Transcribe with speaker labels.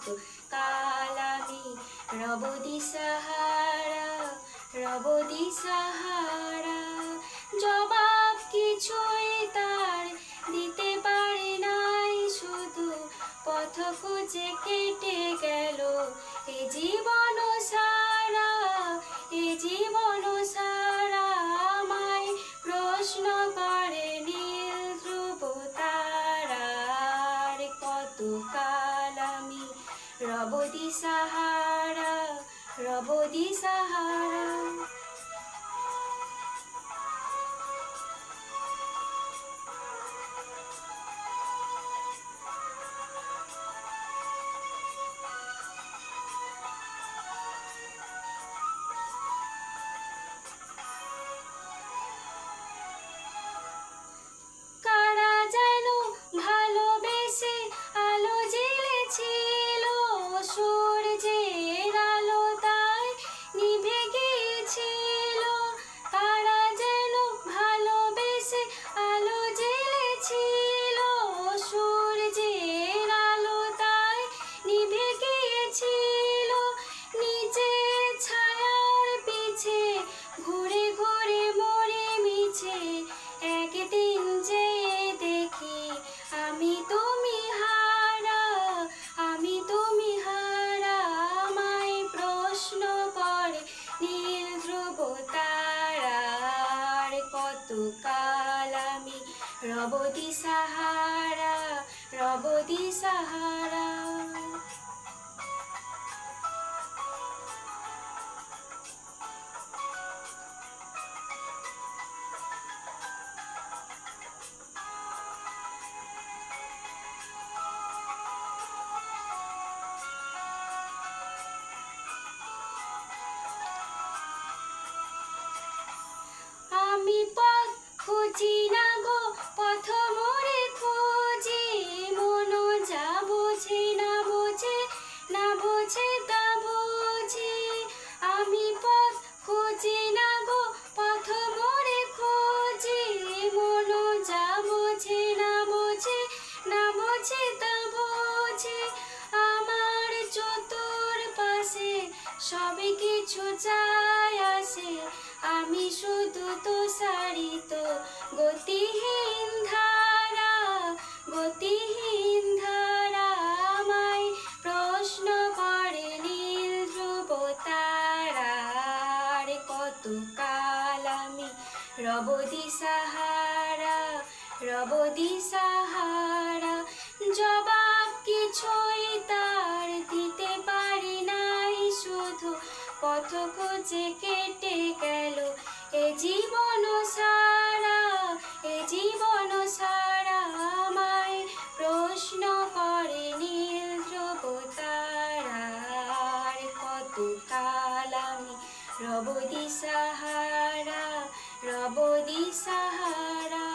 Speaker 1: কত কাল আমি রবদি সাহারা রবদি সাহারা। জবাব কিছুই তার দিতে পারে নাই, শুধু পথ খুঁজে কেটে গেল এ জীবন সারা, এ জীবন সারা। রবদি সাহারা রবদি সাহারা। কাল আমি রবদি সাহারা রবদি সাহারা। খুঁজি না গো, পথ মোরে খোঁজে, মন যা বোঝে, না বোঝে না বোঝে তা বোঝে। আমি পথ খুঁজি না গো, পথ মোরে খোঁজে, মন যা বোঝে, না বোঝে না বোঝে তা আমি শুধু তো সারিত গতিহীন ধারা গতিহীন ধারা আমায় প্রশ্ন করে নীল ধ্রুব কত কাল আমি রবদি সাহারা রবদি সাহারা পথ খুঁজে কেটে গেল। এ জীবন সারা, এ জীবন সারা আমায় প্রশ্ন করে নীল ধ্রুব তারার কত কাল আমি রবদি সাহারা রবদি সাহারা